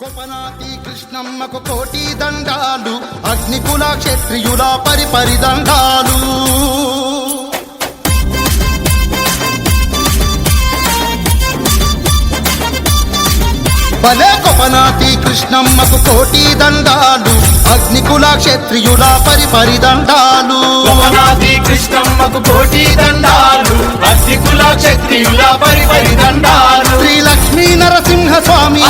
కొపనాతి కృష్ణమ్మకు కోటి దండాలు అగ్నికుల క్షత్రియుల పరిపరి దండాలు. భలే కొపనాతి కృష్ణమ్మకు కోటి దండాలు అగ్నికుల క్షత్రియుల పరిపరి దండాలు. గోపనాథి కృష్ణమ్మకు కోటి దండాలు అసికుల క్షత్రియుల పరిపరి దండాలు. శ్రీ లక్ష్మీ నరసింహ స్వామి.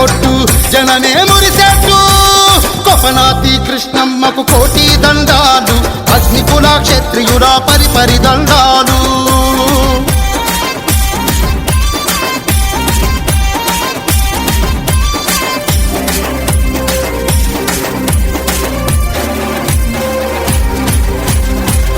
కొట్టు జననే మురిసెట్టు. కొపనాతి కృష్ణమ్మకు కోటి దండాలు అగ్నికుల క్షత్రియుల పరిపరి దండాలు.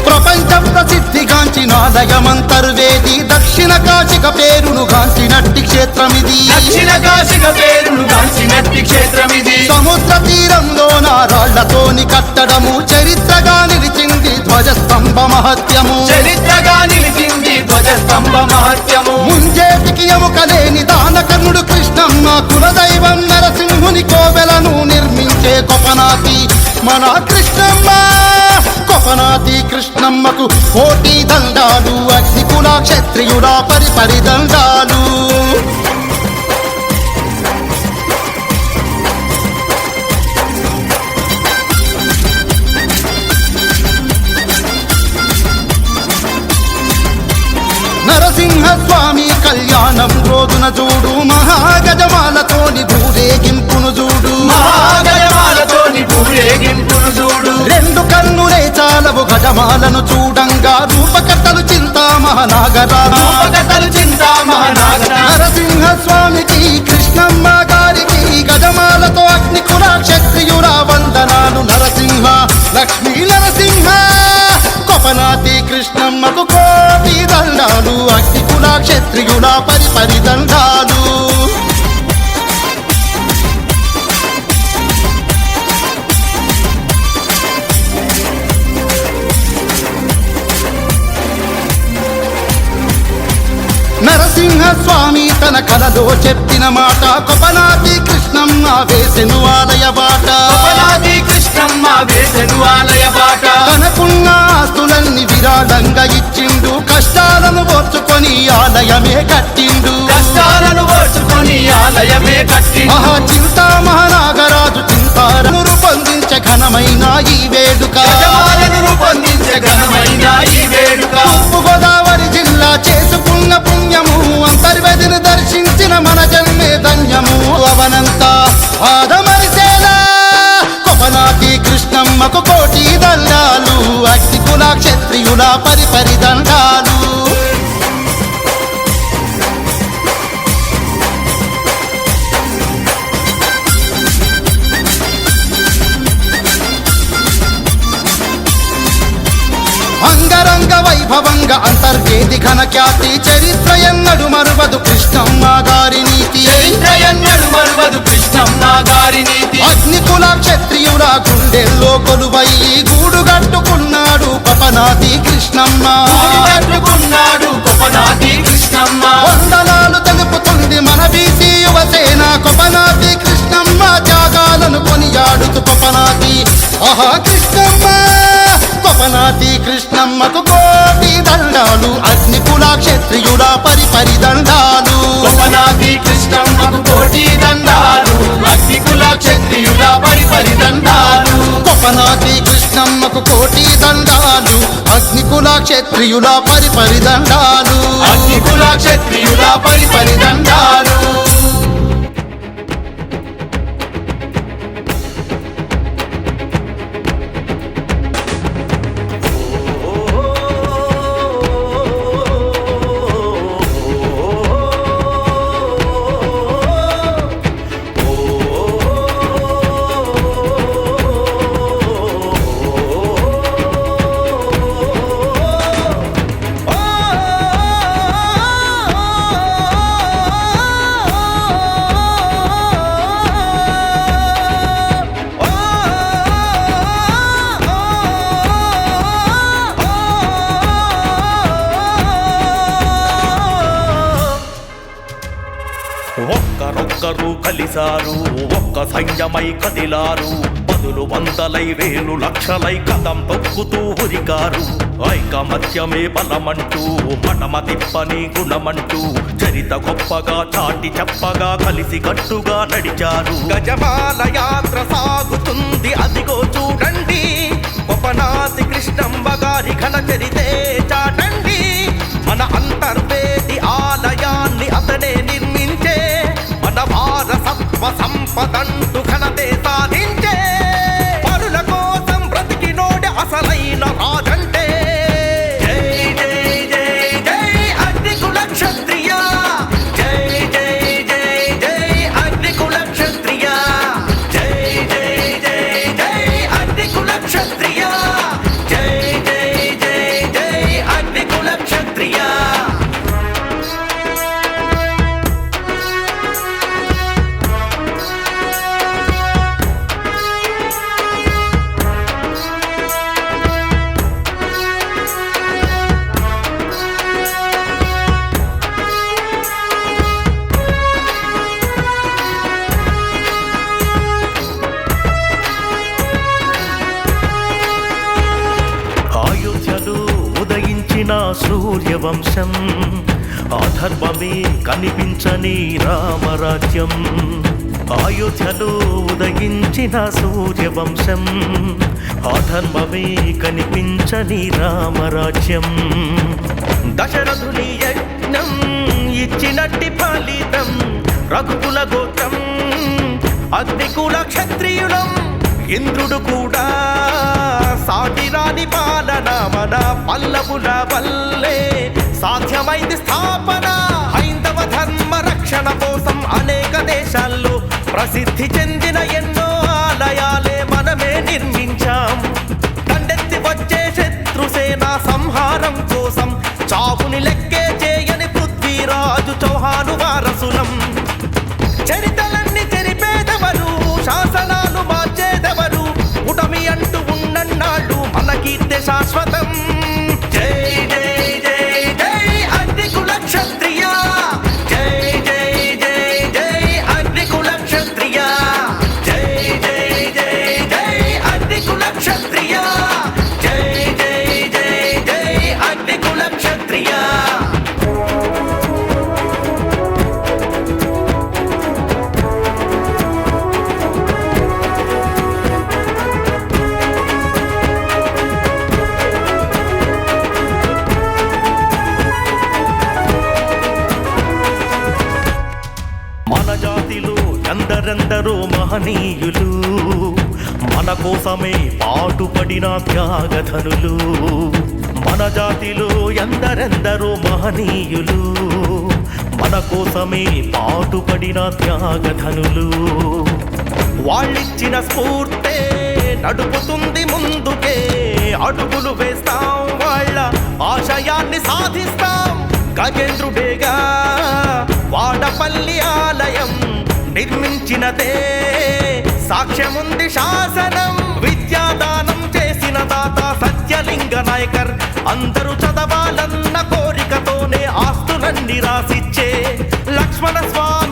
ప్రపంచ ప్రసిద్ధిగాంచిన ఆలయమంతర్వేది దక్షిణ కాశిక పేరును గాంచినట్టు. క్షేత్రమిది. దక్షిణ కాశిక పేరును గాంచినట్టి క్షేత్రమిది. సముద్ర తీరంలో నారాళ్ళతోని కట్టడము చరిత్రగా నిలిచింది ధ్వజస్తంభ మహత్యము. చరిత్రగా నిలిచింది ధ్వజస్తంభ మహత్యము. ముంజేటికి ఎముకలేని దానకర్ణుడు కృష్ణమ్మ కులదైవం నరసింహుని కోవెలను నిర్మించే కొపనాతి మన కృష్ణమ్మ కొపనాతి రత్నమ్మకు కోటి దండాలు అగ్నికుల క్షత్రియుల పరిపరి దండాలు. నరసింహ స్వామి కళ్యాణం రోజున చూడు మహాగజమాలతోని భూరేగింపు చాలవు గజమాలను చూడంగా. రూపకట్టలు చింతామహనాగరాలు రూపకథలు చింతా మహానాగర నరసింహ స్వామికి కృష్ణమ్మ గారికి గజమాలతో అగ్నికుల క్షత్రియుల వందనాలు నరసింహ. లక్ష్మీ నరసింహ కొపనాతి కృష్ణమ్మకు కోటి దండాలు. అగ్నికుల క్షత్రియుల పరిపరి దండాలు. నరసింహ స్వామి తన కలలో చెప్పిన మాట కొపనాతి కృష్ణమ్మ వేసెను ఆలయ బాట. గోపనాథి కృష్ణమ్మ వేసెడు ఆలయ బాట. తనకున్న ఆస్తులన్నీ విరాళంగా ఇచ్చిండు. కష్టాలను ఓర్చుకొని ఆలయమే కట్టిండు. కష్టాలను ఓర్చుకొని ఆలయమే కట్టి మహా చింతా మహానాగరాజు చింతారను రూపొందించ ఘనమైన ఈ వేడుక. రూపొందించే ఘనమైన ఈ వేడుక. చేసుకున్న పుణ్యము అంతర్వేదిని దర్శించిన మన జన్మే ధన్యము. అవనంతా ఆదమరిసేలా కొపనాటి కృష్ణమ్మకు కోటి దండాలు అగ్నికుల క్షత్రియుల పరిపరి దండాలు. అంగరంగ వైభవంగా అంతర్వేది ఘన ఖ్యాతి చరిత్ర ఎన్నడు మరువదు కృష్ణమ్మ గారి నీతి. చరిత్ర ఎన్నడు మరువదు కృష్ణమ్మ గారి నీతి. అగ్నికుల క్షత్రియుల గుండెల్లో కొలువై గూడు కట్టుకున్నాడు పపనాతి కృష్ణమ్మ. కట్టుకున్నాడు గొప్పనాథి కృష్ణమ్మ. వందనాలు తెలుపుతుంది మన బీసీ యువసేన కొపనాతి కృష్ణమ్మ త్యాగాలను కొనియాడుతూ కొపనాతి ఆహా కృష్ణమ్మ కొపనాతి కృష్ణమ్మకు కోటి దండాలు అగ్నికుల క్షత్రియుల పరిపరి దండాలు. గొప్పనాథి కృష్ణమ్మకు కోటి దండాలు అగ్నికుల క్షత్రియుల పరిపరి దండాలు. కొపనాతి కృష్ణమ్మకు కోటి దండాలు అగ్నికుల క్షత్రియుల పరిపరి దండాలు. అగ్నికుల క్షత్రియుల పరిపరి దండాలు. అందరూ కలిశారు ఒక్క సైన్యమై కదిలారు. పదులు వందలై వేలు లక్షలై కదం తొక్కుతూ ఉరికారు. ఐకమత్యమే బలమంటూ మడమ తిప్పని గుణమంటూ చరిత గొప్పగా చాటి చెప్పగా కలిసి కట్టుగా నడిచారు. గజమాల యాత్ర సాగుతుంది అదిగో చూడండి. గొప్పనాథి కృష్ణంబ గారి ఘన చరితే చాటండి. మన అంతర్ వారసత్వ సంపదంటు ఘనతే ఉదయించిన సూర్యవంశం. ఆధర్మమే కనిపించని రామరాజ్యం. అయోధ్యలో ఉదయించిన సూర్యవంశం. ఆధర్మమే కనిపించని రామరాజ్యం. దశరథుని యజ్ఞం ఇచ్చినట్టి ఫలితం. రఘుకుల గోత్రం అగ్నికుల క్షత్రియులం. ఇంద్రుడు కూడా సాటిరాని పాలన మన పల్లవుల వల్లే సాధ్యమైంది స్థాపన. హైందవ ధర్మ రక్షణ కోసం అనేక దేశాల్లో ప్రసిద్ధి చెందిన ఎన్నో ఆలయాలే మనమే నిర్మించాం. దండెత్తి వచ్చే శత్రుసేన సంహారం కోసం చావుని లెక్క ఎందరెందరో మహనీయులు. మన కోసమే పాటుపడిన త్యాగధనులు. మన జాతిలో ఎందరెందరో మహనీయులు. మన కోసమే పాటుపడిన త్యాగధనులు. వాళ్ళిచ్చిన స్ఫూర్తే నడుపుతుంది ముందుకే. అడుగులు వేస్తాం వాళ్ళ ఆశయాన్ని సాధిస్తాం. గజేంద్రుడేగా వాడపల్లి ఆలయం. నిర్మించినదే. సాక్ష్యముంది శాసనం విద్యాదానం చేసిన దాత సత్యలింగ నాయకర్. అందరూ చదవాలన్న కోరికతోనే ఆస్తులన్నీ రాసిచ్చే లక్ష్మణ స్వామి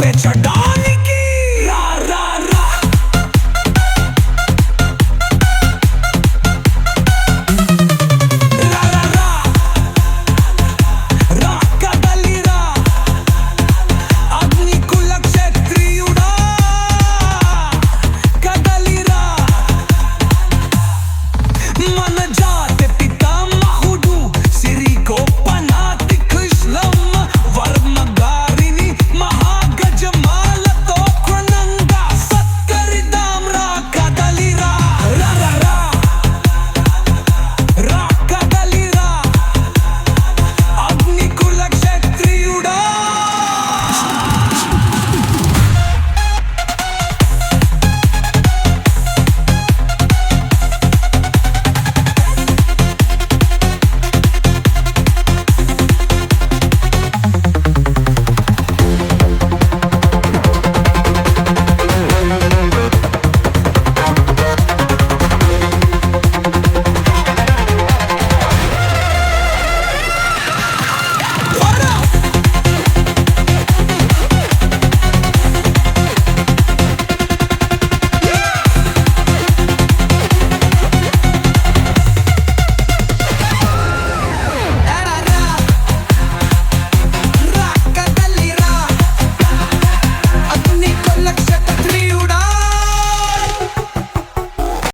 bitch, you're done.